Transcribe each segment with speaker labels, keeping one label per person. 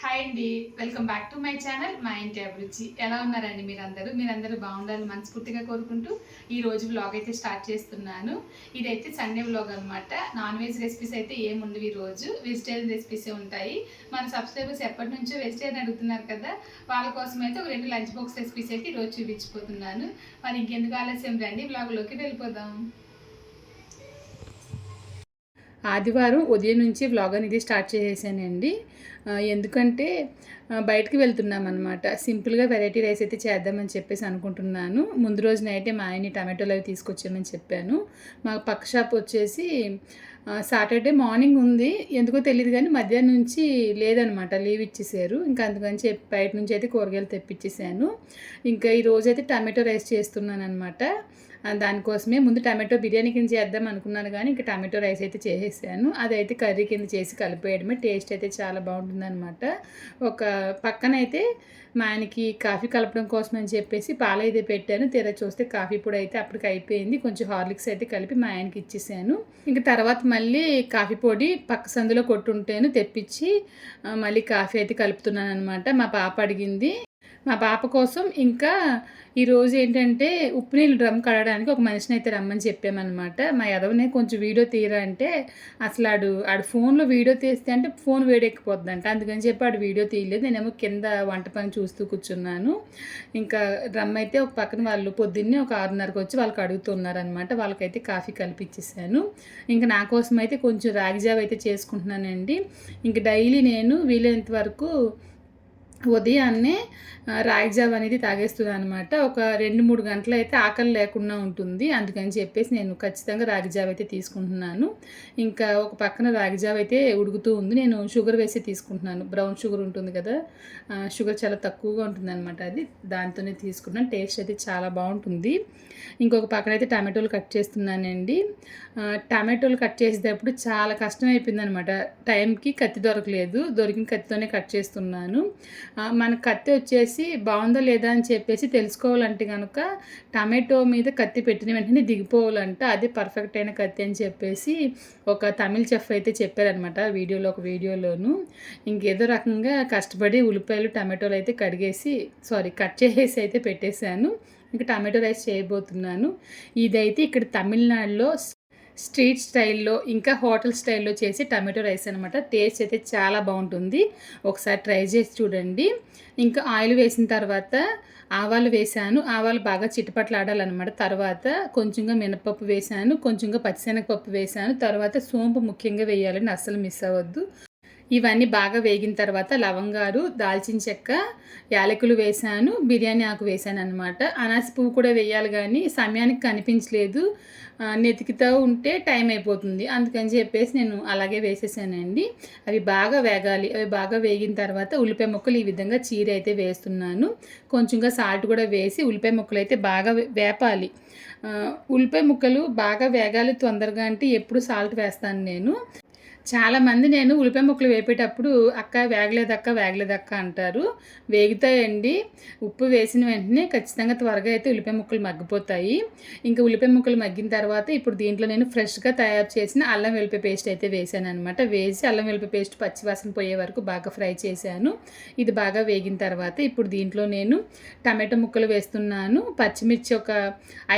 Speaker 1: Hi అండి welcome back to my channel మా ఇంటి అభిరుచి. ఎలా ఉన్నారండి మీరందరూ? మీరందరూ బాగుండాలని మనస్ఫూర్తిగా కోరుకుంటూ ఈ రోజు వ్లాగ్ అయితే స్టార్ట్ చేస్తున్నాను. ఇదైతే సండే వ్లాగ్ అనమాట నాన్ వెజ్ రెసిపీస్ అయితే ఏముండవు ఈ రోజు. వెజిటేరియన్ రెసిపీసే ఉంటాయి. మన సబ్స్క్రైబర్స్ ఎప్పటి నుంచో వెజిటేరియన్ అడుగుతున్నారు కదా వాళ్ళ కోసం అయితే ఒక రెండు లంచ్ బాక్స్ రెసిపీస్ అయితే ఈరోజు చూపించిపోతున్నాను మరి ఇంకెందుకు ఆలస్యం రండి వ్లాగ్లోకి వెళ్ళిపోదాం. ఆదివారం ఉదయం నుంచి వ్లాగ్ అనేది స్టార్ట్ చేసేసానండి. ఎందుకంటే బయటకు వెళ్తున్నాం అనమాట సింపుల్గా వెరైటీ రైస్ అయితే చేద్దామని చెప్పేసి అనుకుంటున్నాను. ముందు రోజునైతే మా ఆయన్ని టమాటోలు అవి తీసుకొచ్చామని చెప్పాను. మా పక్క షాప్ వచ్చేసి సాటర్డే మార్నింగ్ ఉంది. ఎందుకో తెలియదు కానీ మధ్యాహ్నం నుంచి లేదనమాట లీవ్ ఇచ్చేసారు. ఇంకా అందుకని చెప్పి బయట నుంచి అయితే కూరగాయలు తెప్పించేసాను. ఇంకా ఈ రోజైతే టమాటో రైస్ చేస్తున్నాను అనమాట దానికోసమే ముందు టమాటో బిర్యానీ కింద చేద్దాం అనుకున్నాను కానీ ఇంకా టమాటో రైస్ అయితే చేసేసాను. అదైతే కర్రీ కింద చేసి కలిపేయడమే. టేస్ట్ అయితే చాలా బాగుంటుంది అనమాట ఒక పక్కన అయితే మా ఆయనకి కాఫీ కలపడం కోసం అని చెప్పేసి పాలు అయితే పెట్టాను. తీరా చూస్తే కాఫీ పొడి అయితే అప్పటికి అయిపోయింది. కొంచెం హార్లిక్స్ అయితే కలిపి మా ఆయనకి ఇచ్చేసాను. ఇంకా తర్వాత మళ్ళీ కాఫీ పొడి పక్క సందులో కొట్టుంటేను తెప్పించి మళ్ళీ కాఫీ అయితే కలుపుతున్నాను అనమాట మా పాప అడిగింది మా పాప కోసం ఇంకా ఈరోజు ఏంటంటే ఉప్పు నీళ్ళు డ్రమ్ కడగడానికి ఒక మనిషిని అయితే రమ్మని చెప్పామన్నమాట. మా యదవనే కొంచెం వీడియో తీయరా అంటే అసలు ఆడు ఆడు ఫోన్లో వీడియో తీస్తే అంటే ఫోన్ వేడెక్కిపోద్దంట. అందుకని చెప్పి ఆడు వీడియో తీయలేదు. నేనేమో కింద వంట పని చూస్తూ కూర్చున్నాను. ఇంకా డ్రమ్ అయితే ఒక పక్కన వాళ్ళు పొద్దున్నే ఒక ఆరున్నరకు వచ్చి వాళ్ళకి అడుగుతున్నారనమాట వాళ్ళకైతే కాఫీ కల్పించేసాను ఇంకా నా కోసం అయితే కొంచెం రాగిజావ అయితే చేసుకుంటున్నానండి. ఇంక డైలీ నేను వీలైనంత వరకు ఉదయాన్నే రాగి జావ అనేది తాగేస్తుంది అనమాట ఒక రెండు మూడు గంటలు అయితే ఆకలి లేకుండా ఉంటుంది. అందుకని చెప్పేసి నేను ఖచ్చితంగా రాగి జావ అయితే తీసుకుంటున్నాను. ఇంకా ఒక పక్కన రాగి జావ అయితే ఉడుకుతూ ఉంది. నేను షుగర్ వేసి తీసుకుంటున్నాను. బ్రౌన్ షుగర్ ఉంటుంది కదా షుగర్ చాలా తక్కువగా ఉంటుంది అనమాట అది. దాంతోనే తీసుకున్నాను. టేస్ట్ అయితే చాలా బాగుంటుంది. ఇంకొక పక్కన అయితే టమాటోలు కట్ చేస్తున్నానండి. టమాటోలు కట్ చేసేటప్పుడు చాలా కష్టం అయిపోయింది అనమాట టైంకి కత్తి దొరకలేదు. దొరికిన కత్తితోనే కట్ చేస్తున్నాను. మన కత్తి వచ్చేసి బాగుందా లేదా అని చెప్పేసి తెలుసుకోవాలంటే కనుక టమాటో మీద కత్తి పెట్టిన వెంటనే దిగిపోవాలంట. అది పర్ఫెక్ట్ అయిన కత్తి అని చెప్పేసి ఒక తమిళ చెఫ్ అయితే చెప్పారనమాట వీడియోలో ఒక వీడియోలోను. ఇంకేదో రకంగా కష్టపడి ఉల్లిపాయలు టమాటోలు అయితే కడిగేసి సారీ కట్ చేసేసి అయితే పెట్టేశాను. ఇంకా టమాటో రైస్ చేయబోతున్నాను. ఇదైతే ఇక్కడ తమిళనాడులో స్ట్రీట్ స్టైల్లో ఇంకా హోటల్ స్టైల్లో చేసి టమాటో రైస్ అనమాట టేస్ట్ అయితే చాలా బాగుంటుంది. ఒకసారి ట్రై చేసి చూడండి. ఇంకా ఆయిల్ వేసిన తర్వాత ఆవాలు వేసాను. ఆవాలు బాగా చిటపట్లాడాలన్నమాట. తర్వాత కొంచెంగా మినపప్పు వేసాను. కొంచెంగా పచ్చిశనగపప్పు వేసాను. తర్వాత సోంపు ముఖ్యంగా వేయాలని అస్సలు మిస్ అవ్వద్దు. ఇవన్నీ బాగా వేగిన తర్వాత లవంగాలు దాల్చిన చెక్క యాలకులు వేసాను బిర్యానీ ఆకు వేసాను అనమాట అనాసి పువ్వు కూడా వేయాలి కానీ సమయానికి కనిపించలేదు. ఆ, ఉంటే టైం అయిపోతుంది. అందుకని చెప్పేసి నేను అలాగే వేసేసానండి. అవి బాగా వేగాలి. అవి బాగా వేగిన తర్వాత ఉల్లిపాయ ముక్కలు ఈ విధంగా చీర అయితే వేస్తున్నాను. కొంచెంగా సాల్ట్ కూడా వేసి ఉల్లిపాయ ముక్కలు అయితే బాగా వేపాలి. ఉల్లిపాయ ముక్కలు బాగా వేగాలి తొందరగా అంటే ఎప్పుడు సాల్ట్ వేస్తాను నేను. చాలామంది నేను ఉల్లిపాయ ముక్కలు వేపేటప్పుడు అక్క వేగలేదక్క వేగలేదక్క అంటారు. వేగుతాయండి. ఉప్పు వేసిన వెంటనే ఖచ్చితంగా త్వరగా అయితే ఉల్లిపాయ ముక్కలు మగ్గిపోతాయి. ఇంకా ఉల్లిపాయ ముక్కలు మగ్గిన తర్వాత ఇప్పుడు దీంట్లో నేను ఫ్రెష్గా తయారు చేసిన అల్లం వెల్లిపాయ పేస్ట్ అయితే వేసాను అనమాట వేసి అల్లం వెల్లిపాయ పేస్ట్ పచ్చివాసన పోయే వరకు బాగా ఫ్రై చేశాను. ఇది బాగా వేగిన తర్వాత ఇప్పుడు దీంట్లో నేను టమాటో ముక్కలు వేస్తున్నాను. పచ్చిమిర్చి ఒక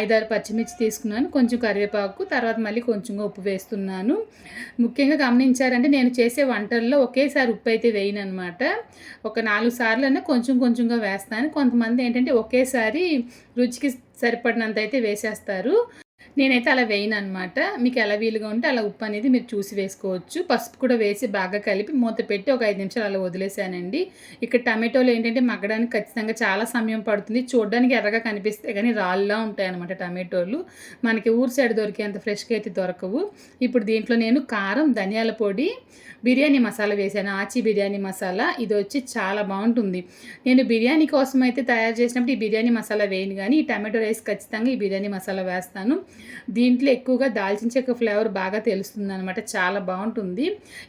Speaker 1: ఐదారు పచ్చిమిర్చి తీసుకున్నాను. కొంచెం కరివేపాకు తర్వాత మళ్ళీ కొంచెంగా ఉప్పు వేస్తున్నాను. ముఖ్యంగా గమనించారంటే నేను చేసే వంటల్లో ఒకేసారి ఉప్పు అయితే వేయను అనమాట ఒక నాలుగు సార్లు అయినా కొంచెం కొంచెంగా వేస్తాను. కొంతమంది ఏంటంటే ఒకేసారి రుచికి సరిపడినంత అయితే వేసేస్తారు. నేనైతే అలా వేయను అనమాట మీకు ఎలా వీలుగా ఉంటే అలా ఉప్పు అనేది మీరు చూసి వేసుకోవచ్చు. పసుపు కూడా వేసి బాగా కలిపి మూత పెట్టి ఒక ఐదు నిమిషాలు అలా వదిలేసానండి. ఇక్కడ టమాటోలు ఏంటంటే మగ్గడానికి ఖచ్చితంగా చాలా సమయం పడుతుంది. చూడడానికి ఎర్రగా కనిపిస్తాయి కానీ రాళ్ళలా ఉంటాయి అనమాట టమాటోలు. మనకి ఊరు సైడ్ దొరికేంత ఫ్రెష్గా అయితే దొరకవు. ఇప్పుడు దీంట్లో నేను కారం ధనియాల పొడి బిర్యానీ మసాలా వేసాను. ఆచి బిర్యానీ మసాలా. ఇది వచ్చి చాలా బాగుంటుంది. నేను బిర్యానీ కోసం అయితే తయారు చేసినప్పుడు ఈ బిర్యానీ మసాలా వేయను కానీ ఈ టమాటో రైస్ ఖచ్చితంగా ఈ బిర్యానీ మసాలా వేస్తాను. దీంట్లో ఎక్కువగా దాల్చిన చెక్క ఫ్లేవర్ బాగా తెలుస్తుంది అనమాట చాలా బాగుంటుంది.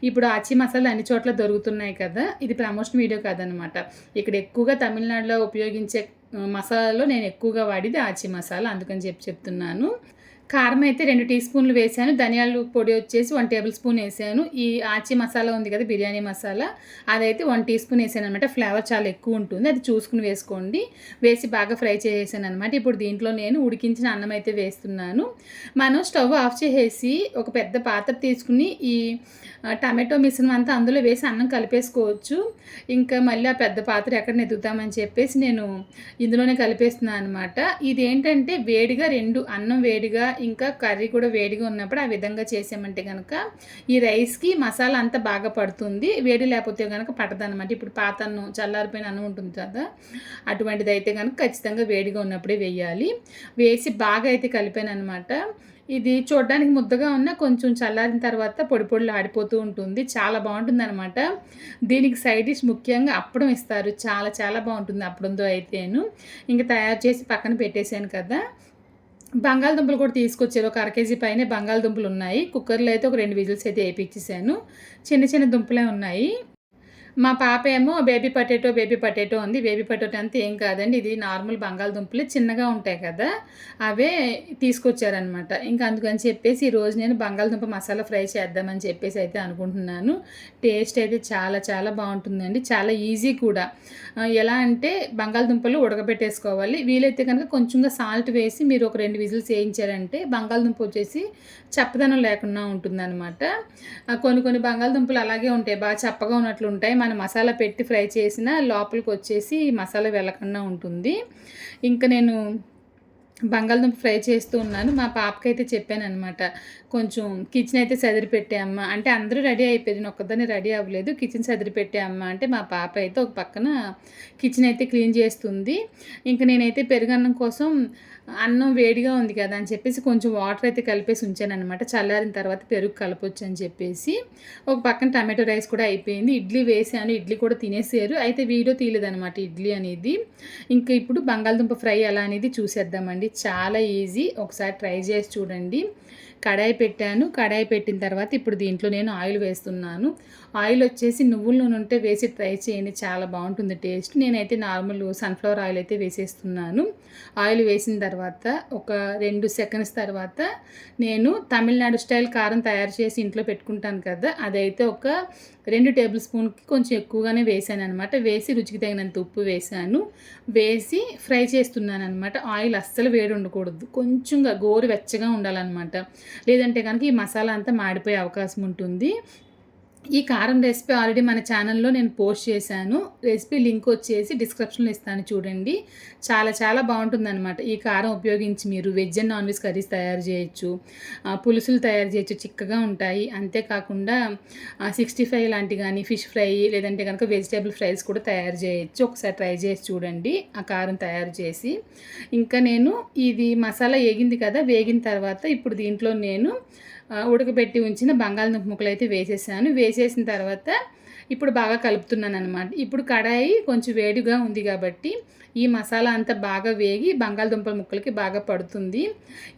Speaker 1: ఇప్పుడు ఆచి మసాలా అన్ని చోట్ల దొరుకుతున్నాయి కదా ఇది ప్రమోషన్ వీడియో కాదనమాట ఇక్కడ ఎక్కువగా తమిళనాడులో ఉపయోగించే మసాలాలో నేను ఎక్కువగా వాడేది ఆచి మసాలా అందుకని చెప్పి చెప్తున్నాను. కారం అయితే రెండు టీ స్పూన్లు వేసాను. ధనియాల పొడి వచ్చేసి వన్ టేబుల్ స్పూన్ వేసాను. ఈ ఆచి మసాలా ఉంది కదా బిర్యానీ మసాలా అదైతే వన్ టీ స్పూన్ వేసాను అనమాట ఫ్లేవర్ చాలా ఎక్కువ ఉంటుంది అది చూసుకుని వేసుకోండి. వేసి బాగా ఫ్రై చేసేసాను అనమాట ఇప్పుడు దీంట్లో నేను ఉడికించిన అన్నం అయితే వేస్తున్నాను. మనం స్టవ్ ఆఫ్ చేసేసి ఒక పెద్ద పాత్ర తీసుకుని ఈ టమాటో మిశ్రమం అంతా అందులో వేసి అన్నం కలిపేసుకోవచ్చు. ఇంకా మళ్ళీ ఆ పెద్ద పాత్ర ఎక్కడ నెదుగుతామని చెప్పేసి నేను ఇందులోనే కలిపేస్తున్నాను అనమాట ఇది ఏంటంటే వేడిగా రెండు అన్నం వేడిగా ఇంకా కర్రీ కూడా వేడిగా ఉన్నప్పుడు ఆ విధంగా చేసామంటే కనుక ఈ రైస్కి మసాలా అంతా బాగా పడుతుంది. వేడి లేకపోతే కనుక పట్టదనమాట ఇప్పుడు పాత అన్నం చల్లారిపోయిన అన్నం ఉంటుంది కదా అటువంటిది అయితే కనుక ఖచ్చితంగా వేడిగా ఉన్నప్పుడే వేయాలి. వేసి బాగా అయితే కలిపాను అనమాట ఇది చూడడానికి ముద్దగా ఉన్న కొంచెం చల్లారిన తర్వాత పొడి పొడిలు ఆడిపోతూ ఉంటుంది. చాలా బాగుంటుంది అనమాట దీనికి సైడ్ డిష్ ముఖ్యంగా అప్పడం ఇస్తారు. చాలా చాలా బాగుంటుంది అప్పడంతో అయితేను. ఇంకా తయారు చేసి పక్కన పెట్టేశాను కదా బంగాళదుంపలు కూడా తీసుకొచ్చారు. ఒక అర కేజీ పైనే బంగాళదుంపలు ఉన్నాయి. కుక్కర్లో అయితే ఒక రెండు విజిల్స్ అయితే వేయించేసాను చిన్న చిన్న దుంపలే ఉన్నాయి. మా పాప ఏమో బేబీ పొటాటో బేబీ పొటాటో ఉంది. బేబీ పొటాటో అంతా ఏం కాదండి. ఇది నార్మల్ బంగాళదుంపలు చిన్నగా ఉంటాయి కదా. అవే తీసుకొచ్చారనమాట ఇంకా అందుకని చెప్పేసి ఈరోజు నేను బంగాళదుంప మసాలా ఫ్రై చేద్దామని చెప్పేసి అయితే అనుకుంటున్నాను. టేస్ట్ అయితే చాలా చాలా బాగుంటుందండి. చాలా ఈజీ కూడా. ఎలా అంటే బంగాళదుంపలు ఉడకబెట్టేసుకోవాలి. వీలైతే కనుక కొంచెంగా సాల్ట్ వేసి మీరు ఒక రెండు విజిల్స్ వేయించారంటే బంగాళదుంప వచ్చేసి చప్పదనం లేకుండా ఉంటుందన్నమాట. కొన్ని కొన్ని బంగాళదుంపలు అలాగే ఉంటాయి. బాగా చప్పగా ఉన్నట్లు ఉంటాయి. మనం మసాలా పెట్టి ఫ్రై చేసిన లోపలికి వచ్చేసి మసాలా వెళ్ళకుండా ఉంటుంది. ఇంకా నేను బంగాళదుంప ఫ్రై చేస్తూ ఉన్నాను. మా పాపకైతే చెప్పాను అనమాట కొంచెం కిచెన్ అయితే సదిరి పెట్టేయమ్మ అంటే అందరూ రెడీ అయిపోయింది ఒక్కదాన్ని రెడీ అవ్వలేదు. కిచెన్ సదిరి పెట్టేయమ్మ అంటే మా పాప అయితే ఒక పక్కన కిచెన్ అయితే క్లీన్ చేస్తుంది. ఇంకా నేనైతే పెరుగన్నం కోసం అన్నం వేడిగా ఉంది కదా అని చెప్పేసి కొంచెం వాటర్ అయితే కలిపేసి ఉంచాను అనమాట చల్లారిన తర్వాత పెరుగు కలపొచ్చు అని చెప్పేసి ఒక పక్కన టమాటో రైస్ కూడా అయిపోయింది. ఇడ్లీ వేసాను. ఇడ్లీ కూడా తినేసారు. అయితే వీడియో తీయలేదనమాట ఇడ్లీ అనేది. ఇంకా ఇప్పుడు బంగాళదుంప ఫ్రై ఎలా అనేది చూసేద్దామండి. చాలా ఈజీ. ఒకసారి ట్రై చేసి చూడండి. కడాయి పెట్టాను. కడాయి పెట్టిన తర్వాత ఇప్పుడు దీంట్లో నేను ఆయిల్ వేస్తున్నాను. ఆయిల్ వచ్చేసి నువ్వుల నూనె ఉంటే వేసి ట్రై చేయండి. చాలా బాగుంటుంది టేస్ట్. నేనైతే నార్మల్ సన్ఫ్లవర్ ఆయిల్ అయితే వేసేస్తున్నాను. ఆయిల్ వేసిన తర్వాత ఒక రెండు సెకండ్స్ తర్వాత నేను తమిళనాడు స్టైల్ కారం తయారు చేసి ఇంట్లో పెట్టుకుంటాను కదా అదైతే ఒక రెండు టేబుల్ స్పూన్కి కొంచెం ఎక్కువగానే వేసాను అనమాట వేసి రుచికి తగినంత ఉప్పు వేసాను. వేసి ఫ్రై చేస్తున్నాను అనమాట ఆయిల్ అస్సలు వేడి ఉండకూడదు. కొంచెంగా గోరు వెచ్చగా ఉండాలన్నమాట. లేదంటే కనుక ఈ మసాలా అంతా మాడిపోయే అవకాశం ఉంటుంది. ఈ కారం రెసిపీ ఆల్రెడీ మన ఛానల్లో నేను పోస్ట్ చేశాను. రెసిపీ లింక్ వచ్చేసి డిస్క్రిప్షన్లో ఇస్తాను చూడండి. చాలా చాలా బాగుంటుందన్నమాట. ఈ కారం ఉపయోగించి మీరు veg and non veg curries తయారు చేయొచ్చు. పులుసులు తయారు చేయొచ్చు. చిక్కగా ఉంటాయి. అంతేకాకుండా సిక్స్టీ ఫైవ్ లాంటి కానీ ఫిష్ ఫ్రై లేదంటే కనుక వెజిటేబుల్ ఫ్రైస్ కూడా తయారు చేయొచ్చు. ఒకసారి ట్రై చేసి చూడండి. ఆ కారం తయారు చేసి. ఇంకా నేను ఇది మసాలా వేగింది కదా వేగిన తర్వాత ఇప్పుడు దీంట్లో నేను ఉడకబెట్టి ఉంచిన బంగాళదుంప ముక్కలు అయితే వేసేసాను. వేసేసిన తర్వాత ఇప్పుడు బాగా కలుపుతున్నాను అనమాట ఇప్పుడు కడాయి కొంచెం వేడిగా ఉంది కాబట్టి ఈ మసాలా అంతా బాగా వేగి బంగాళదుంపల ముక్కలకి బాగా పడుతుంది.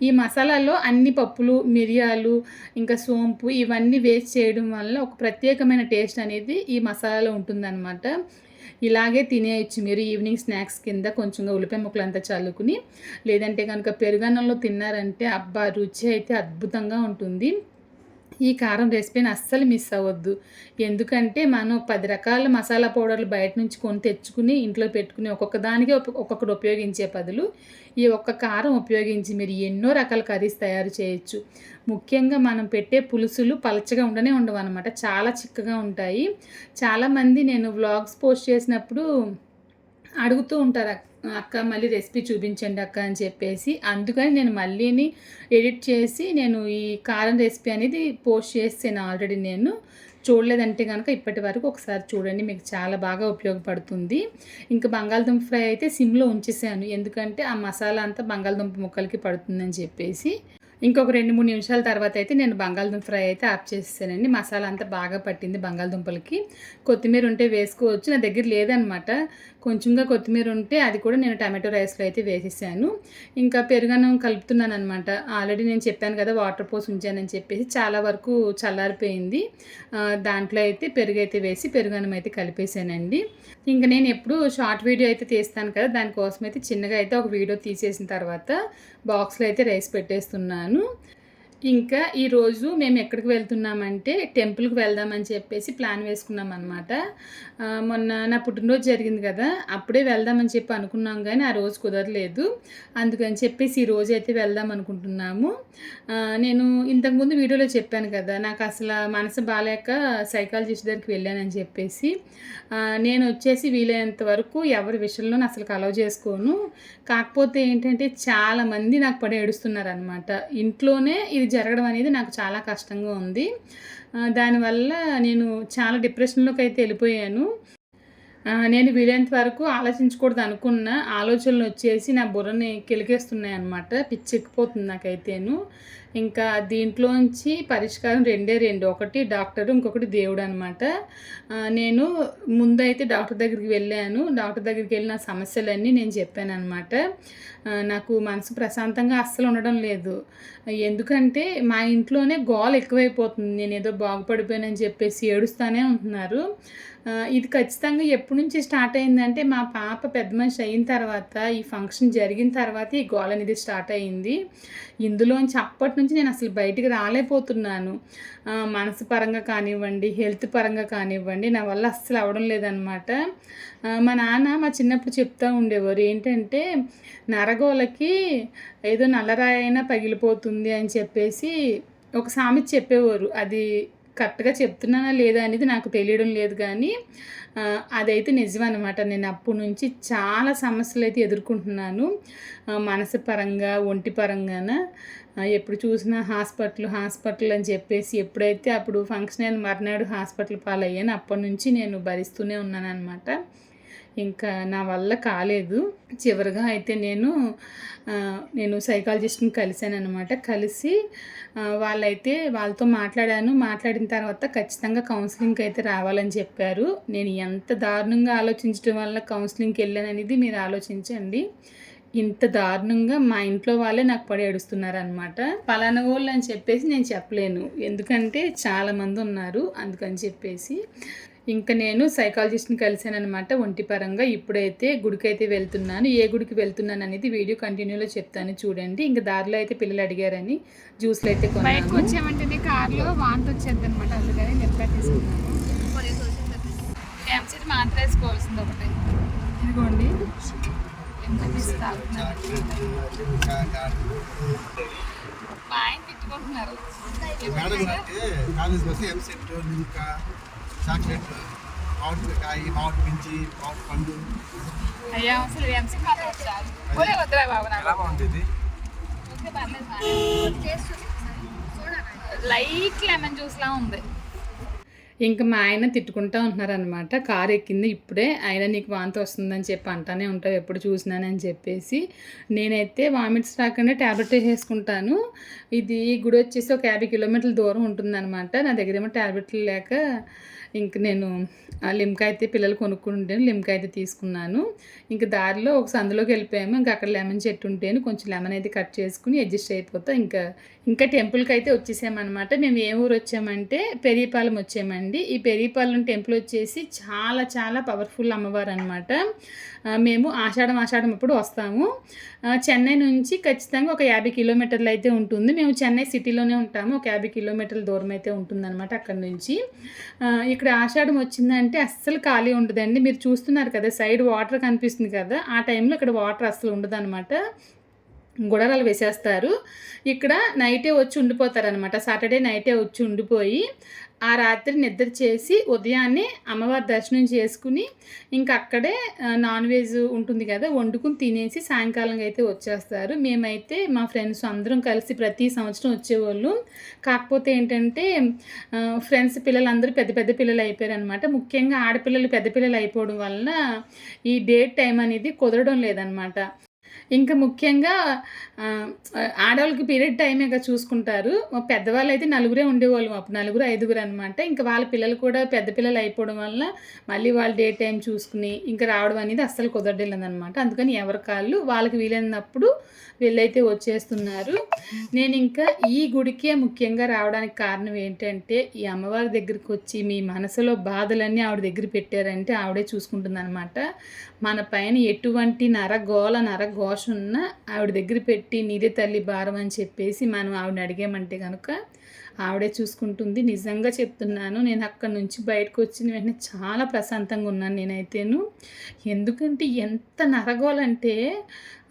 Speaker 1: ఈ మసాలాలో అన్ని పప్పులు మిరియాలు ఇంకా సోంపు ఇవన్నీ వేసి చేయడం వల్ల ఒక ప్రత్యేకమైన టేస్ట్ అనేది ఈ మసాలాలో ఉంటుందన్నమాట. ఇలాగే తినేయచ్చు మీరు ఈవినింగ్ స్నాక్స్ కింద కొంచెంగా ఉల్లిపాయ ముక్కలు అంతా చల్లుకుని లేదంటే కనుక పెరుగన్నంలో తిన్నారంటే అబ్బా రుచి అయితే అద్భుతంగా ఉంటుంది. ఈ కారం రెసిపీని అస్సలు మిస్ అవ్వద్దు. ఎందుకంటే మనం పది రకాల మసాలా పౌడర్లు బయట నుంచి కొని తెచ్చుకుని ఇంట్లో పెట్టుకుని ఒక్కొక్క దానికి ఒక్కొక్క- ఒక్కొక్కటి ఉపయోగించే బదులు ఈ ఒక్క కారం ఉపయోగించి మీరు ఎన్నో రకాల కర్రీస్ తయారు చేయొచ్చు. ముఖ్యంగా మనం పెట్టే పులుసులు పలచగా ఉండనే ఉండవు అనమాట చాలా చిక్కగా ఉంటాయి. చాలామంది నేను వ్లాగ్స్ పోస్ట్ చేసినప్పుడు అడుగుతూ ఉంటారు అక్క మళ్ళీ రెసిపీ చూపించండి అక్క అని చెప్పేసి అందుకని నేను మళ్ళీని ఎడిట్ చేసి నేను ఈ కారం రెసిపీ అనేది పోస్ట్ చేసాను ఆల్రెడీ నేను. చూడలేదంటే కనుక ఇప్పటి వరకు ఒకసారి చూడండి మీకు చాలా బాగా ఉపయోగపడుతుంది. ఇంకా బంగాళదుంప ఫ్రై అయితే సిమ్లో ఉంచేసాను ఎందుకంటే ఆ మసాలా అంతా బంగాళదుంప ముక్కలకి పడుతుందని చెప్పేసి. ఇంకొక రెండు మూడు నిమిషాల తర్వాత అయితే నేను బంగాళదుంప ఫ్రై అయితే ఆఫ్ చేసేసానండి. మసాలా అంతా బాగా పట్టింది బంగాళదుంపలకి. కొత్తిమీర ఉంటే వేసుకోవచ్చు నా దగ్గర లేదనమాట. కొంచెంగా కొత్తిమీర ఉంటే అది కూడా నేను టమాటో రైస్లో అయితే వేసేసాను. ఇంకా పెరుగన్నం కలుపుతున్నాను అనమాట ఆల్రెడీ నేను చెప్పాను కదా వాటర్ పోసి ఉంచానని చెప్పేసి చాలా వరకు చల్లారిపోయింది. దాంట్లో అయితే పెరుగు అయితే వేసి పెరుగన్నం అయితే కలిపేసానండి. ఇంకా నేను ఎప్పుడు షార్ట్ వీడియో అయితే తీస్తాను కదా దానికోసం అయితే చిన్నగా అయితే ఒక వీడియో తీసేసిన తర్వాత బాక్స్లో అయితే రైస్ పెట్టేస్తున్నాను. ఇంకా ఈరోజు మేము ఎక్కడికి వెళ్తున్నామంటే టెంపుల్కి వెళ్దామని చెప్పేసి ప్లాన్ వేసుకున్నాం అనమాట మొన్న నా పుట్టినరోజు జరిగింది కదా అప్పుడే వెళ్దామని చెప్పి అనుకున్నాం కానీ ఆ రోజు కుదరలేదు. అందుకని చెప్పేసి ఈ రోజు అయితే వెళ్దాం అనుకుంటున్నాము. నేను ఇంతకుముందు వీడియోలో చెప్పాను కదా నాకు అసలు మనసు బాగాలేక సైకాలజిస్ట్ దగ్గరికి వెళ్ళానని చెప్పేసి. నేను వచ్చేసి వీలైనంత వరకు ఎవరి విషయంలో అసలు కలవ చేసుకోను. కాకపోతే ఏంటంటే చాలామంది నాకు పడి అనమాట ఇంట్లోనే ఇది జరగడం అనేది నాకు చాలా కష్టంగా ఉంది. దానివల్ల నేను చాలా డిప్రెషన్లోకి అయితే వెళ్ళిపోయాను. నేను వీలైనంత వరకు ఆలోచించకూడదు అనుకున్న ఆలోచనలు వచ్చేసి నా బుర్రని కిలికేస్తున్నాయి అనమాట పిచ్చెక్కిపోతుంది నాకైతేను. ఇంకా దీంట్లోంచి పరిష్కారం రెండే రెండు. ఒకటి డాక్టర్ ఇంకొకటి దేవుడు అనమాట నేను ముందైతే డాక్టర్ దగ్గరికి వెళ్ళాను. డాక్టర్ దగ్గరికి వెళ్ళిన సమస్యలన్నీ నేను చెప్పాను అనమాట నాకు మనసు ప్రశాంతంగా అస్సలు ఉండడం లేదు. ఎందుకంటే మా ఇంట్లోనే గోల ఎక్కువైపోతుంది. నేను ఏదో బాగుపడిపోయానని చెప్పేసి ఏడుస్తూనే ఉంటున్నారు. ఇది ఖచ్చితంగా ఎప్పటి నుంచి స్టార్ట్ అయిందంటే మా పాప పెద్ద మనిషి అయిన తర్వాత ఈ ఫంక్షన్ జరిగిన తర్వాత ఈ గోల అనేది స్టార్ట్ అయింది. ఇందులోంచి అప్పటి నుంచి నేను అసలు బయటికి రాలేకపోతున్నాను. మనసు పరంగా కానివ్వండి హెల్త్ పరంగా కానివ్వండి నా వల్ల అస్సలు అవడం లేదనమాట మా నాన్న మా చిన్నప్పుడు చెప్తూ ఉండేవారు ఏంటంటే నరగోలకి ఏదో నల్లరాయి అయినా పగిలిపోతుంది అని చెప్పేసి ఒక సామెత చెప్పేవారు. అది కరెక్ట్గా చెప్తున్నానా లేదా అనేది నాకు తెలియడం లేదు కానీ అదైతే నిజం అనమాట నేను అప్పటి నుంచి చాలా సమస్యలు అయితే ఎదుర్కొంటున్నాను. మనసు పరంగా ఒంటి పరంగాన. ఎప్పుడు చూసినా హాస్పిటల్ హాస్పిటల్ అని చెప్పేసి ఎప్పుడైతే అప్పుడు ఫంక్షన్ అయిన మర్నాడు హాస్పిటల్ పాలయ్యాను అప్పటి నుంచి నేను భరిస్తూనే ఉన్నాను అనమాట ఇంకా నా వల్ల కాలేదు. చివరిగా అయితే నేను నేను సైకాలజిస్ట్ని కలిశాను అనమాట కలిసి వాళ్ళైతే వాళ్ళతో మాట్లాడాను. మాట్లాడిన తర్వాత ఖచ్చితంగా కౌన్సిలింగ్కి అయితే రావాలని చెప్పారు. నేను ఎంత దారుణంగా ఆలోచించడం వల్ల కౌన్సిలింగ్కి వెళ్ళాను అనేది మీరు ఆలోచించండి. ఇంత దారుణంగా మా ఇంట్లో వాళ్ళే నాకు పడి ఏడుస్తున్నారు అనమాట పలానా వాళ్ళు అని చెప్పేసి నేను చెప్పలేను. ఎందుకంటే చాలామంది ఉన్నారు అందుకని చెప్పేసి. ఇంకా నేను సైకాలజిస్ట్ని కలిశానమాట ఒంటి పరంగా ఇప్పుడైతే గుడికి అయితే వెళ్తున్నాను. ఏ గుడికి వెళ్తున్నాను అనేది వీడియో కంటిన్యూలో చెప్తాను చూడండి. ఇంకా దారిలో అయితే పిల్లలు అడిగారని జ్యూస్లు అయితే
Speaker 2: వచ్చామంటేనే కార్లో వాంతి వచ్చేది అనమాట అందుకని నిప్పగా తీసుకున్నాను. ఎంసీటీ మాత్రం వేసుకోవాల్సింది ఒకటి. ఇదిగోండి. ఎంసీటీ తాగుతున్నారు. మా ఆయన తిట్టుకుంటున్నారు.
Speaker 3: చాక్లెట్ మామిడి మించి మామిడి పండు
Speaker 2: అయ్యా అసలు పోలే వద్దురా బాబు నాకు.
Speaker 3: ఎలా బాగుంటుంది.
Speaker 2: లైట్ లెమన్ జ్యూస్ లా ఉంది.
Speaker 1: ఇంకా మా ఆయన తిట్టుకుంటా ఉంటున్నారనమాట కారు ఎక్కింది ఇప్పుడే. ఆయన నీకు వాంతి వస్తుందని చెప్పి అంటానే ఉంటావు. ఎప్పుడు చూసినానని చెప్పేసి. నేనైతే వామిట్స్ రాకుండా ట్యాబ్లెట్ వేసేసుకుంటాను. ఇది గుడి వచ్చేసి ఒక యాభై కిలోమీటర్ల దూరం ఉంటుందన్నమాట. నా దగ్గర ఏమో ట్యాబ్లెట్లు లేక ఇంక నేను ఆ లిమ్కా అయితే పిల్లలు కొనుక్కుంటే లిమ్కా అయితే తీసుకున్నాను. ఇంక దారిలో ఒక సందులోకి వెళ్ళిపోయాము. ఇంకా అక్కడ లెమన్ చెట్టు ఉంటేను కొంచెం లెమన్ అయితే కట్ చేసుకుని అడ్జస్ట్ అయిపోతా. ఇంకా ఇంకా టెంపుల్కి అయితే వచ్చేసామన్నమాట. మేము ఏ ఊరు వచ్చామంటే పెరియపాలెం వచ్చామండి. ఈ పెరియపాలెం టెంపుల్ వచ్చేసి చాలా చాలా పవర్ఫుల్ అమ్మవారు అనమాట మేము ఆషాఢం ఆషాఢం అప్పుడు వస్తాము. చెన్నై నుంచి ఖచ్చితంగా ఒక యాభై కిలోమీటర్లు అయితే ఉంటుంది. మేము చెన్నై సిటీలోనే ఉంటాము. ఒక యాభై కిలోమీటర్ల దూరం అయితే ఉంటుందన్నమాట అక్కడ నుంచి. ఇక్కడ ఆషాఢం వచ్చిందంటే అస్సలు ఖాళీ ఉండదండి. మీరు చూస్తున్నారు కదా సైడ్ వాటర్ కనిపిస్తుంది కదా ఆ టైంలో ఇక్కడ వాటర్ అస్సలు ఉండదు గుడరాలు వేసేస్తారు. ఇక్కడ నైటే వచ్చి ఉండిపోతారనమాట సాటర్డే నైటే వచ్చి ఉండిపోయి ఆ రాత్రి నిద్ర చేసి ఉదయాన్నే అమ్మవారి దర్శనం చేసుకుని ఇంకా అక్కడే నాన్ వెజ్ ఉంటుంది కదా వండుకుని తినేసి సాయంకాలం అయితే వచ్చేస్తారు. మేమైతే మా ఫ్రెండ్స్ అందరం కలిసి ప్రతి సంవత్సరం వచ్చేవాళ్ళు. కాకపోతే ఏంటంటే ఫ్రెండ్స్ పిల్లలందరూ పెద్ద పెద్ద పిల్లలు అయిపోయారు అనమాట ముఖ్యంగా ఆడపిల్లలు పెద్ద పిల్లలు అయిపోవడం వలన ఈ డేట్ టైం అనేది కుదరడం లేదనమాట ఇంకా ముఖ్యంగా ఆడవాళ్ళకి పీరియడ్ టైమేగా చూసుకుంటారు. పెద్దవాళ్ళు అయితే నలుగురే ఉండేవాళ్ళం అప్పుడు నలుగురు ఐదుగురు అనమాట ఇంకా వాళ్ళ పిల్లలు కూడా పెద్ద పిల్లలు అయిపోవడం వల్ల మళ్ళీ వాళ్ళు డే టైం చూసుకుని ఇంకా రావడం అనేది అస్సలు కుదరలేదనమాట అందుకని ఎవరి కాళ్ళు వాళ్ళకి వీలైనప్పుడు వీళ్ళైతే వచ్చేస్తున్నారు. నేను ఇంకా ఈ గుడికే ముఖ్యంగా రావడానికి కారణం ఏంటంటే ఈ అమ్మవారి దగ్గరికి వచ్చి మీ మనసులో బాధలన్నీ ఆవిడ దగ్గర పెట్టారంటే ఆవిడే చూసుకుంటుంది అనమాట మన పైన ఎటువంటి నర నరఘోష నర ఆవిడ దగ్గర పెట్టి నీదే తల్లి భారం అని చెప్పేసి మనం ఆవిడని అడిగామంటే కనుక ఆవిడే చూసుకుంటుంది. నిజంగా చెప్తున్నాను నేను అక్కడి నుంచి బయటకు వచ్చిన వెంటనే చాలా ప్రశాంతంగా ఉన్నాను నేనైతేను. ఎందుకంటే ఎంత నరగోలంటే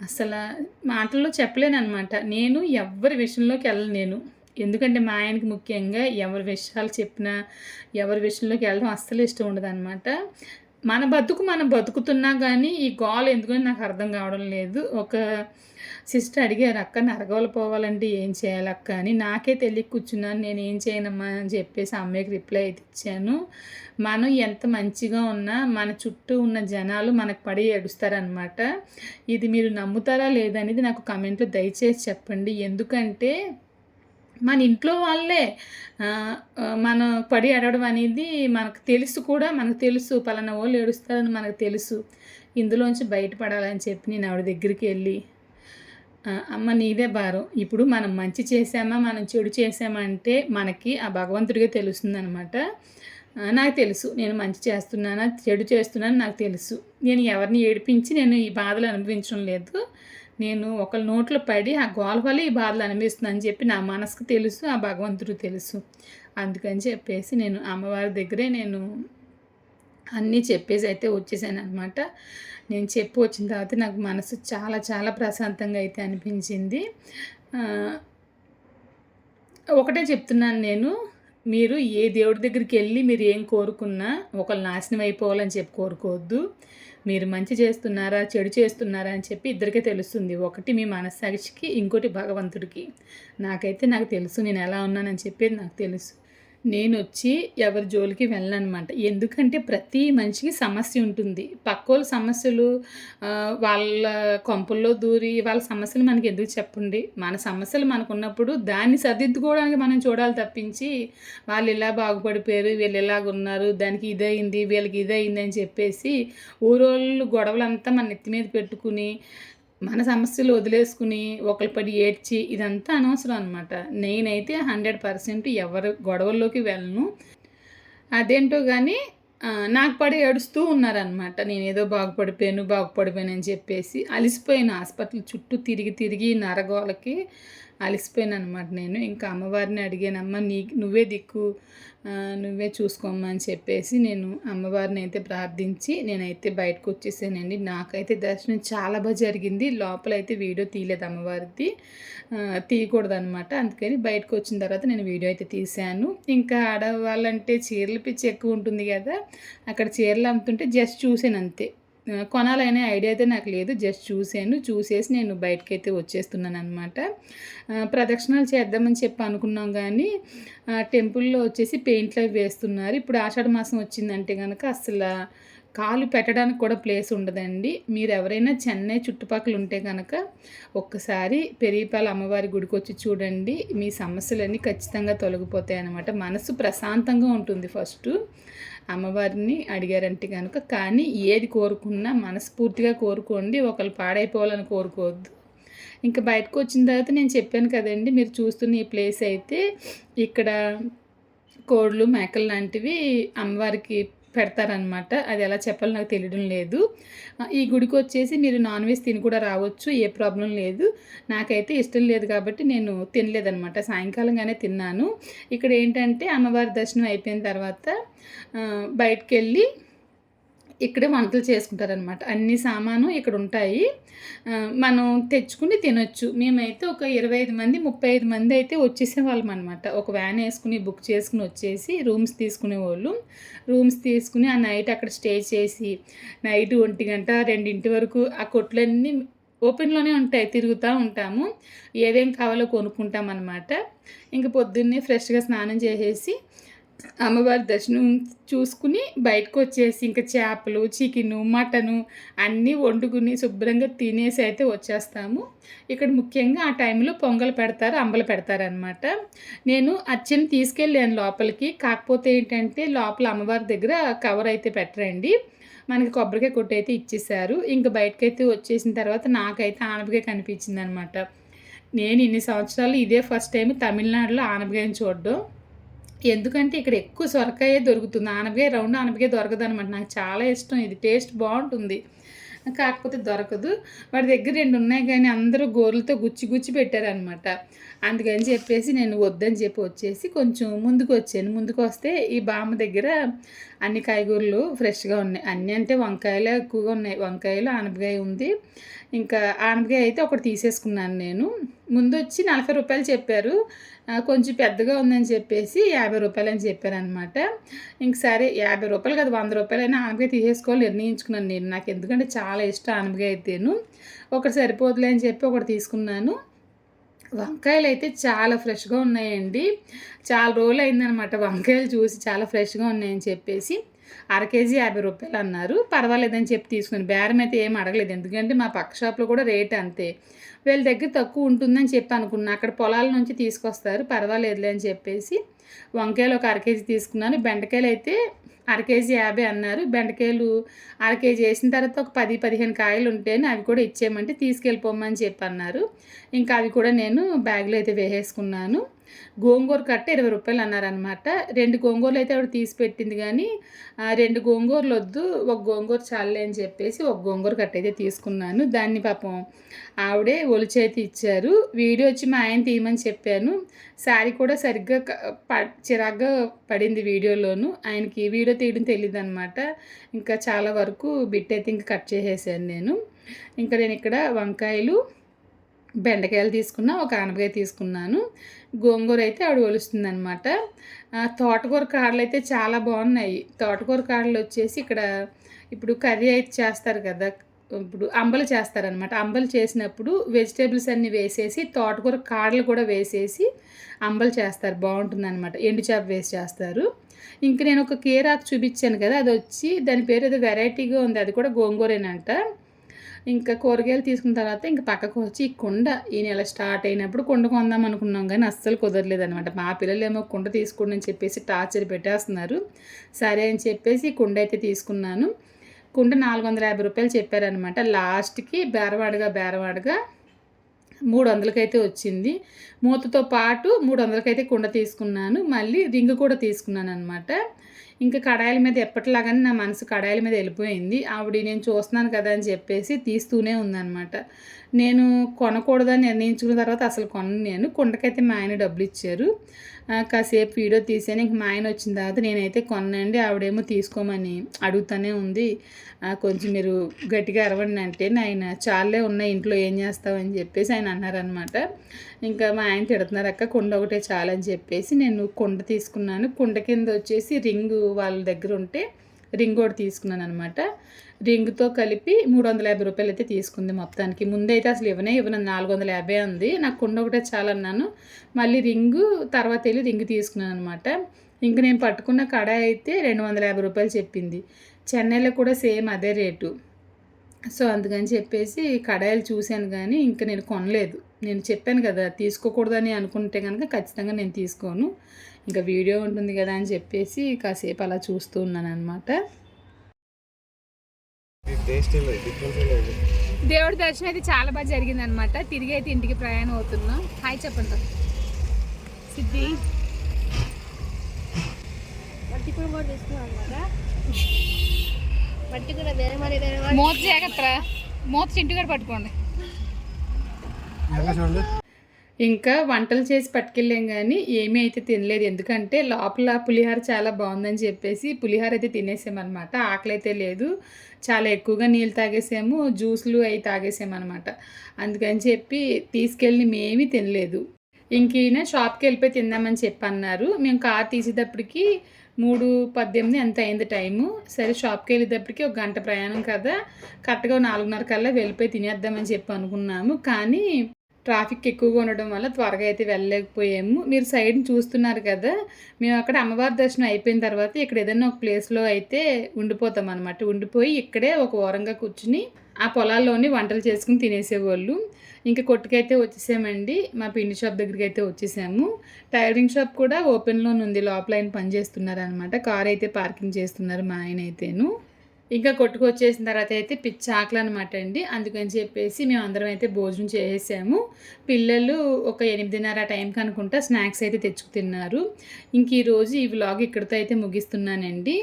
Speaker 1: అసలు మాటల్లో చెప్పలేనమాట నేను ఎవరి విషయంలోకి వెళ్ళను నేను. ఎందుకంటే మా ఆయనకి ముఖ్యంగా ఎవరి విషయాలు చెప్పినా ఎవరి విషయంలోకి వెళ్ళడం అస్సలు ఇష్టం ఉండదు అనమాట మన బతుకు మనం బతుకుతున్నా కానీ ఈ గోల్ ఎందుకని నాకు అర్థం కావడం లేదు. ఒక సిస్టర్ అడిగారు అక్క నరగోలు పోవాలంటే ఏం చేయాలి అక్క? అని. నాకే తెలియ కూర్చున్నాను నేను ఏం చేయనమ్మా? అని చెప్పేసి అమ్మాయికి రిప్లై అయితే ఇచ్చాను. మనం ఎంత మంచిగా ఉన్నా మన చుట్టూ ఉన్న జనాలు మనకు పడి ఏడుస్తారనమాట ఇది మీరు నమ్ముతారా లేదనేది నాకు కమెంట్లో దయచేసి చెప్పండి. ఎందుకంటే మన ఇంట్లో వాళ్ళే మనం పడి అడవడం అనేది మనకు తెలుసు కూడా మనకు తెలుసు. పలానా వాళ్ళు ఏడుస్తారని మనకు తెలుసు. ఇందులోంచి బయటపడాలని చెప్పి నేను ఆవిడ దగ్గరికి వెళ్ళి అమ్మ నీదే భారం. ఇప్పుడు మనం మంచి చేసామా మనం చెడు చేసామా అంటే మనకి ఆ భగవంతుడిగా తెలుస్తుంది అనమాట నాకు తెలుసు. నేను మంచి చేస్తున్నానా చెడు చేస్తున్నాను నాకు తెలుసు. నేను ఎవరిని ఏడిపించి నేను ఈ బాధలు అనుభవించడం లేదు. నేను ఒకళ్ళ నోట్లో పడి ఆ గోల వల్ల ఈ బాధలు అనిపిస్తుందని చెప్పి నా మనసుకు తెలుసు ఆ భగవంతుడు తెలుసు. అందుకని చెప్పేసి నేను అమ్మవారి దగ్గరే నేను అన్నీ చెప్పేసి అయితే వచ్చేసాను అనమాట నేను చెప్పి వచ్చిన తర్వాత నాకు మనసు చాలా చాలా ప్రశాంతంగా అయితే అనిపించింది. ఒకటే చెప్తున్నాను నేను మీరు ఏ దేవుడి దగ్గరికి వెళ్ళి మీరు ఏం కోరుకున్నా ఒకళ్ళు నాశనం అయిపోవాలని చెప్పి కోరుకోవద్దు. మీరు మంచి చేస్తున్నారా చెడు చేస్తున్నారా అని చెప్పి ఇద్దరికే తెలుస్తుంది. ఒకటి మీ మనస్సాక్షికి ఇంకోటి భగవంతుడికి. నాకైతే నాకు తెలుసు నేను ఎలా ఉన్నానని చెప్పేది నాకు తెలుసు. నేను వచ్చి ఎవరి జోలికి వెళ్ళనమాట ఎందుకంటే ప్రతి మనిషికి సమస్య ఉంటుంది. పక్కోళ్ళ సమస్యలు వాళ్ళ కొంపల్లో దూరి వాళ్ళ సమస్యలు మనకి ఎందుకు చెప్పండి? మన సమస్యలు మనకున్నప్పుడు దాన్ని సరిదిద్దుకోవడానికి మనం చూడాలి తప్పించి వాళ్ళు ఇలా బాగుపడిపోయారు వీళ్ళు ఇలాగ ఉన్నారు దానికి ఇదైంది వీళ్ళకి ఇదైంది అని చెప్పేసి ఊరోళ్ళు గొడవలంతా మన నెత్తి మీద పెట్టుకుని మన సమస్యలు వదిలేసుకుని ఒకరి పడి ఏడ్చి ఇదంతా అనవసరం అనమాట నేనైతే హండ్రెడ్ పర్సెంట్ ఎవరి గొడవల్లోకి వెళ్ళను. అదేంటో కానీ నాకు పడి ఏడుస్తూ ఉన్నారనమాట నేను ఏదో బాగుపడిపోయాను బాగుపడిపోయాను అని చెప్పేసి అలిసిపోయాను హాస్పిటల్ చుట్టూ తిరిగి తిరిగి నరగోలకి అలిసిపోయాను అనమాట నేను. ఇంకా అమ్మవారిని అడిగానమ్మ నీ నువ్వే దిక్కు నువ్వే చూసుకోమ్మా అని చెప్పేసి నేను అమ్మవారిని అయితే ప్రార్థించి నేనైతే బయటకు వచ్చేసానండి. నాకైతే దర్శనం చాలా బాగా జరిగింది. లోపల అయితే వీడియో తీయలేదు అమ్మవారిది. తీయకూడదు అనమాట అందుకని బయటకు వచ్చిన తర్వాత నేను వీడియో అయితే తీశాను. ఇంకా ఆడవాళ్ళంటే చీరలు పిచ్చి ఎక్కువ ఉంటుంది కదా అక్కడ చీరలు అమ్ముతుంటే జస్ట్ చూసాను అంతే. కొనాలనే ఐడియా అయితే నాకు లేదు. జస్ట్ చూశాను. చూసేసి నేను బయటకైతే వచ్చేస్తున్నాను అనమాట ప్రదక్షిణాలు చేద్దామని చెప్పి అనుకున్నాం కానీ టెంపుల్లో వచ్చేసి పెయింట్లు అవి వేస్తున్నారు. ఇప్పుడు ఆషాఢ మాసం వచ్చిందంటే కనుక అసలు కాలు పెట్టడానికి కూడా ప్లేస్ ఉండదండి. మీరు ఎవరైనా చెన్నై చుట్టుపక్కల ఉంటే కనుక ఒక్కసారి పెరిగిపాల అమ్మవారి గుడికి వచ్చి చూడండి. మీ సమస్యలన్నీ ఖచ్చితంగా తొలగిపోతాయి అన్నమాట మనసు ప్రశాంతంగా ఉంటుంది ఫస్ట్. అమ్మవారిని అడిగారంటే కనుక కానీ ఏది కోరుకున్నా మనస్ఫూర్తిగా కోరుకోండి ఒకళ్ళు పాడైపోవాలని కోరుకోవద్దు. ఇంకా బయటకు వచ్చిన తర్వాత నేను చెప్పాను కదండి మీరు చూస్తున్న ఈ ప్లేస్ అయితే ఇక్కడ కోళ్ళు మేకలు లాంటివి అమ్మవారికి పెడతారనమాట అది ఎలా చెప్పాలో నాకు తెలియడం లేదు. ఈ గుడికి వచ్చేసి మీరు నాన్ వెజ్ తిని కూడా రావచ్చు ఏ ప్రాబ్లం లేదు. నాకైతే ఇష్టం లేదు కాబట్టి నేను తినలేదనమాట సాయంకాలంగానే తిన్నాను. ఇక్కడ ఏంటంటే అమ్మవారి దర్శనం అయిపోయిన తర్వాత ఆ, బయటికి వెళ్ళి ఇక్కడే వంటలు చేసుకుంటారనమాట అన్ని సామాను ఇక్కడ ఉంటాయి. మనం తెచ్చుకుని తినొచ్చు. మేమైతే ఒక ఇరవై ఐదు మంది ముప్పై ఐదు మంది అయితే వచ్చేసేవాళ్ళం అనమాట ఒక వ్యాన్ వేసుకుని బుక్ చేసుకుని వచ్చేసి రూమ్స్ తీసుకునేవాళ్ళు. రూమ్స్ తీసుకుని ఆ నైట్ అక్కడ స్టే చేసి నైట్ ఒంటి గంట రెండింటి వరకు ఆ కొట్లన్నీ ఓపెన్లోనే ఉంటాయి. తిరుగుతూ ఉంటాము. ఏదేం కావాలో కొనుక్కుంటాం అనమాట ఇంక పొద్దున్నే ఫ్రెష్గా స్నానం చేసేసి అమ్మవారి దర్శనం చూసుకుని బయటకు వచ్చేసి ఇంకా చేపలు చికెను మటను అన్నీ వండుకుని శుభ్రంగా తినేసి అయితే వచ్చేస్తాము. ఇక్కడ ముఖ్యంగా ఆ టైంలో పొంగల్ పెడతారు అంబలు పెడతారనమాట నేను అచ్చని తీసుకెళ్ళాను లోపలికి. కాకపోతే ఏంటంటే లోపల అమ్మవారి దగ్గర కవర్ అయితే పెట్టరండి. మనకి కొబ్బరికాయ కొట్టు అయితే ఇచ్చేసారు ఇంకా బయటకైతే వచ్చేసిన తర్వాత నాకైతే ఆనపకాయ కనిపించింది అనమాట నేను ఇన్ని సంవత్సరాలు ఇదే ఫస్ట్ టైం తమిళనాడులో ఆనపకాయని చూడడం. ఎందుకంటే ఇక్కడ ఎక్కువ సొరకాయే దొరుకుతుంది. ఆనపకాయ రౌండ్ ఆనపకాయ దొరకదు అనమాట నాకు చాలా ఇష్టం. ఇది టేస్ట్ బాగుంటుంది. కాకపోతే దొరకదు. వాడి దగ్గర రెండు ఉన్నాయి కానీ అందరూ గోర్లతో గుచ్చి గుచ్చి పెట్టారనమాట అందుకని చెప్పేసి నేను వద్దని చెప్పి వచ్చేసి కొంచెం ముందుకు వచ్చాను ముందుకు వస్తే ఈ బామ్మ దగ్గర అన్ని కాయగూరలు ఫ్రెష్గా ఉన్నాయి. అన్నీ అంటే వంకాయలు ఎక్కువగా ఉన్నాయి. వంకాయలు ఆనపకాయ ఉంది. ఇంకా ఆనపకాయ అయితే ఒకటి తీసేసుకున్నాను నేను. ముందు వచ్చి నలభై రూపాయలు చెప్పారు. కొంచెం పెద్దగా ఉందని చెప్పేసి యాభై రూపాయలు అని చెప్పారనమాట ఇంక సరే యాభై రూపాయలు కదా వంద రూపాయలైనా ఆనపకాయ తీసేసుకోవాలి నిర్ణయించుకున్నాను నేను. నాకు ఎందుకంటే చాలా ఇష్టం ఆనపకాయ అయితేను. ఒకటి సరిపోదులే అని చెప్పి ఒకటి తీసుకున్నాను. వంకాయలు అయితే చాలా ఫ్రెష్గా ఉన్నాయండి. చాలా రోజులు అయిందనమాట వంకాయలు చూసి చాలా ఫ్రెష్గా ఉన్నాయని చెప్పేసి. అర కేజీ యాభై రూపాయలు అన్నారు. పర్వాలేదని చెప్పి తీసుకుని బేరం అయితే ఏం అడగలేదు. ఎందుకంటే మా పక్క షాప్లో కూడా రేట్ అంతే. వీళ్ళ దగ్గర తక్కువ ఉంటుందని చెప్పి అనుకున్నా. అక్కడ పొలాల నుంచి తీసుకొస్తారు. పర్వాలేదులే అని చెప్పేసి. వంకాయలు ఒక అర కేజీ తీసుకున్నాను. బెండకాయలు అయితే కేజీ యాభై అన్నారు. బెండకాయలు అర కేజీ వేసిన తర్వాత ఒక పది పదిహేను కాయలు ఉంటేనే అవి కూడా ఇచ్చేయమంటే తీసుకెళ్ళిపోమని చెప్పి అన్నారు ఇంకా అవి కూడా నేను బ్యాగ్లో అయితే వేసేసుకున్నాను. గోంగూర కట్ట ఇరవై రూపాయలు అన్నారనమాట రెండు గోంగూరలు అయితే ఆవిడ తీసి పెట్టింది కానీ ఆ, రెండు గోంగూరలు వద్దు ఒక గోంగూర చాలే అని చెప్పేసి ఒక గోంగూర కట్ట అయితే తీసుకున్నాను. దాన్ని పాపం ఆవిడే ఒలిచేతి ఇచ్చారు. వీడియో వచ్చి మా ఆయన తీయమని చెప్పాను. శారీ కూడా సరిగ్గా క- ప చిరాగ్గా పడింది వీడియోలోను. ఆయనకి వీడియో తీయడం తెలియదు అనమాట ఇంకా చాలా వరకు బిట్ అయితే ఇంకా కట్ చేసేసాను నేను. ఇంకా నేను ఇక్కడ వంకాయలు బెండకాయలు తీసుకున్నా ఒక ఆనపకాయ తీసుకున్నాను. గోంగూర అయితే ఆవిడ ఒలుస్తుంది అనమాట తోటకూర కాడలు అయితే చాలా బాగున్నాయి. తోటకూర కాడలు వచ్చేసి ఇక్కడ ఇప్పుడు కర్రీ అయితే చేస్తారు కదా ఇప్పుడు అంబలు చేస్తారనమాట అంబలు చేసినప్పుడు వెజిటేబుల్స్ అన్నీ వేసేసి తోటకూర కాడలు కూడా వేసేసి అంబలు చేస్తారు. బాగుంటుంది అనమాట ఎండు చేప వేసి చేస్తారు. ఇంక నేను ఒక కేరాకు చూపించాను కదా అది వచ్చి దాని పేరు ఏదో వెరైటీగా ఉంది. అది కూడా గోంగూరేనంట. ఇంకా కూరగాయలు తీసుకున్న తర్వాత ఇంకా పక్కకు వచ్చి ఈ కుండ ఈ నెల స్టార్ట్ అయినప్పుడు కుండ కొందాం అనుకున్నాం కానీ అస్సలు కుదరలేదు అనమాట మా పిల్లలు ఏమో కుండ తీసుకోండి అని చెప్పేసి టార్చర్ పెట్టేస్తున్నారు. సరే అని చెప్పేసి కుండ అయితే తీసుకున్నాను. కుండ నాలుగు వందల యాభై రూపాయలు చెప్పారనమాట లాస్ట్కి బేరవాడగా బేరవాడగా మూడు వందలకైతే వచ్చింది. మూతతో పాటు మూడు వందలకైతే కుండ తీసుకున్నాను. మళ్ళీ రింగ్ కూడా తీసుకున్నాను అనమాట ఇంకా కడాయిల మీద ఎప్పటిలాగానే నా మనసు కడాయిల మీద వెళ్ళిపోయింది. ఆవిడ నేను చూస్తున్నాను కదా అని చెప్పేసి తీస్తూనే ఉందన్నమాట. నేను కొనకూడదని నిర్ణయించుకున్న తర్వాత అసలు కొనను నేను కుండకైతే మా ఆయన డబ్బులు ఇచ్చారు. కాసేపు వీడియో తీసాను. ఇంక మా ఆయన వచ్చిన తర్వాత నేనైతే కొనండి ఆవిడేమో తీసుకోమని అడుగుతానే ఉంది. కొంచెం మీరు గట్టిగా అరవండి అంటే ఆయన చాలే ఉన్నాయి ఇంట్లో ఏం చేస్తావని చెప్పేసి ఆయన అన్నారనమాట ఇంకా మా ఆయన తిడుతున్నారు అక్క కుండ ఒకటే చాలని చెప్పేసి నేను కుండ తీసుకున్నాను. కుండ కింద వచ్చేసి రింగు వాళ్ళ దగ్గర ఉంటే రింగ్ ఒకటి తీసుకున్నాను అనమాట రింగ్తో కలిపి మూడు వందల యాభై రూపాయలు అయితే తీసుకుంది మొత్తానికి. ముందైతే అసలు ఇవ్వనే ఇవ్వను నాలుగు వందల యాభై ఉంది నాకు కుండ ఒకటే చాలన్నాను. మళ్ళీ రింగు తర్వాత వెళ్ళి రింగ్ తీసుకున్నాను అనమాట ఇంక నేను పట్టుకున్న కడాయి అయితే రెండు వందల యాభై రూపాయలు చెప్పింది. చెన్నైలో కూడా సేమ్ అదే రేటు. సో అందుకని చెప్పేసి కడాయిలు చూశాను కానీ ఇంకా నేను కొనలేదు. నేను చెప్పాను కదా తీసుకోకూడదని అనుకుంటే కనుక ఖచ్చితంగా నేను తీసుకోను. ఇంకా వీడియో ఉంటుంది కదా అని చెప్పేసి కాసేపు అలా చూస్తూ ఉన్నాను అనమాట
Speaker 2: దేవుడి దర్శనం అయితే చాలా బాగా జరిగింది అనమాట తిరిగి అయితే ఇంటికి ప్రయాణం అవుతున్నాం. హాయ్ చెప్పండి. సిద్ధి.
Speaker 4: కూడా కూడా కూడా
Speaker 2: మూత జాగ్రత్త మూత చింటుగాడు పట్టుకోండి.
Speaker 3: ఎలా చూడండి.
Speaker 1: ఇంకా వంటలు చేసి పట్టుకెళ్ళాం కానీ ఏమీ అయితే తినలేదు. ఎందుకంటే లోపల పులిహోర చాలా బాగుందని చెప్పేసి పులిహోర అయితే తినేసామన్నమాట. ఆకలి అయితే లేదు. చాలా ఎక్కువగా నీళ్ళు తాగేసాము. జ్యూస్లు అవి తాగేసామన్నమాట. అందుకని చెప్పి తీసుకెళ్ళి మేమీ తినలేదు. ఇంక ఈయన షాప్కి వెళ్ళిపోయి తిందామని చెప్పి అన్నారు మేము కార్ తీసేటప్పటికి మూడు పద్దెనిమిది ఎంత అయింది టైము. సరే షాప్కి వెళ్ళేటప్పటికి ఒక గంట ప్రయాణం కదా. కరెక్ట్గా నాలుగున్నర కల్లా వెళ్ళిపోయి తినేద్దామని చెప్పి అనుకున్నాము. కానీ ట్రాఫిక్ ఎక్కువగా ఉండడం వల్ల త్వరగా అయితే వెళ్ళలేకపోయాము. మీరు సైడ్ చూస్తున్నారు కదా మేము అక్కడ అమ్మవారి దర్శనం అయిపోయిన తర్వాత ఇక్కడ ఏదైనా ఒక ప్లేస్లో అయితే ఉండిపోతాం అనమాట ఉండిపోయి ఇక్కడే ఒక ఓరంగా కూర్చుని ఆ పొలాల్లోని వంటలు చేసుకుని తినేసేవాళ్ళు. ఇంకా కొట్టుకైతే వచ్చేసామండి. మా పిండి షాప్ దగ్గరికి అయితే వచ్చేసాము. టైలరింగ్ షాప్ కూడా ఓపెన్లోనే ఉంది. లోపల ఆయన పని అనమాట కార్ అయితే పార్కింగ్ చేస్తున్నారు మా ఆయన అయితేను. ఇంకా కొట్టుకొచ్చేసిన తర్వాత అయితే పిచ్చి ఆకలి అనమాట అండి. అందుకని చెప్పేసి మేము అందరం అయితే భోజనం చేసేసాము. పిల్లలు ఒక ఎనిమిదిన్నర టైంకి అనుకుంటా స్నాక్స్ అయితే తెచ్చుకు తిన్నారు ఇంక ఈరోజు ఈ వ్లాగ్ ఇక్కడితో అయితే ముగిస్తున్నానండి.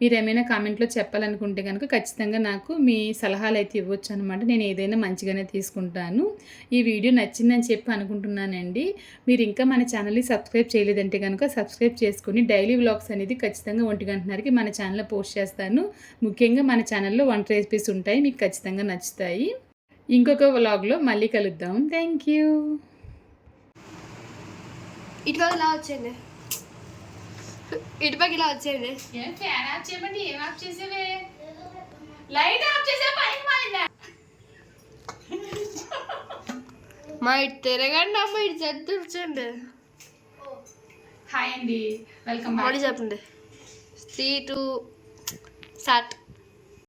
Speaker 1: మీరు ఏమైనా కామెంట్లో చెప్పాలనుకుంటే కనుక ఖచ్చితంగా నాకు మీ సలహాలు అయితే ఇవ్వచ్చు అనమాట నేను ఏదైనా మంచిగానే తీసుకుంటాను. ఈ వీడియో నచ్చిందని చెప్పి అనుకుంటున్నానండి. మీరు ఇంకా మన ఛానల్ని సబ్స్క్రైబ్ చేయలేదంటే కనుక సబ్స్క్రైబ్ చేసుకుని డైలీ వ్లాగ్స్ అనేది ఖచ్చితంగా ఒంటి గంటన్నరకి మన ఛానల్లో పోస్ట్ చేస్తాను. ముఖ్యంగా మన ఛానల్లో వంట రెసిపీస్ ఉంటాయి మీకు ఖచ్చితంగా నచ్చుతాయి. ఇంకొక వ్లాగ్లో మళ్ళీ కలుద్దాం. థ్యాంక్ యూ
Speaker 4: ఇటుపక్క ఇలా ఇటుపక్క ఇలా
Speaker 2: ఏం ఫ్యాన్ ఆఫ్ చేయమండి? ఏం ఆఫ్ చేసేవే? లైట్ ఆఫ్ చేసే పైకి మారిందా?
Speaker 4: మా ఇటు తిరగండి అమ్మ ఇటు చదువుచండి
Speaker 2: హాయ్ అండి. వెల్కమ్
Speaker 4: మళ్ళీ చెప్పండి. Three two start